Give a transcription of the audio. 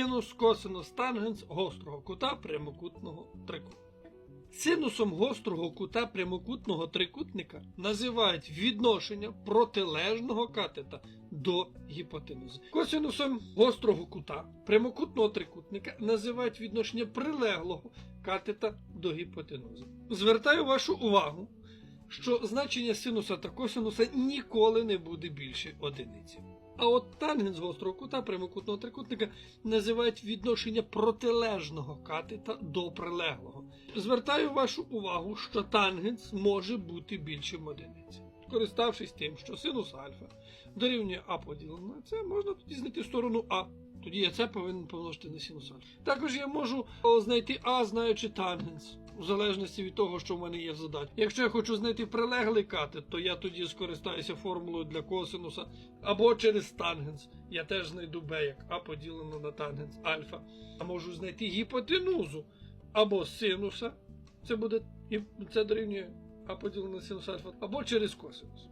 Синус, косинус, тангенс гострого кута прямокутного трикутника. Синусом гострого кута прямокутного трикутника називають відношення протилежного катета до гіпотенузи. Косинусом гострого кута прямокутного трикутника називають відношення прилеглого катета до гіпотенузи. Звертаю вашу увагу, що значення синуса та косинуса ніколи не буде більше одиниці. А от тангенс гострого кута прямокутного трикутника називають відношення протилежного катета до прилеглого. Звертаю вашу увагу, що тангенс може бути більшим одиниці. Користавшись тим, що синус альфа дорівнює а поділено на це, можна тоді знайти сторону А. Тоді я це повинен помножити на синус альфа. Також я можу знайти А, знаючи тангенс, у залежності від того, що в мене є в задачі. Якщо я хочу знайти прилеглий катет, то я тоді скористаюся формулою для косинуса або через тангенс. Я теж знайду Б як А поділено на тангенс альфа. А можу знайти гіпотенузу або синуса. Це буде це дорівнює А поділено на синус альфа, або через косинус.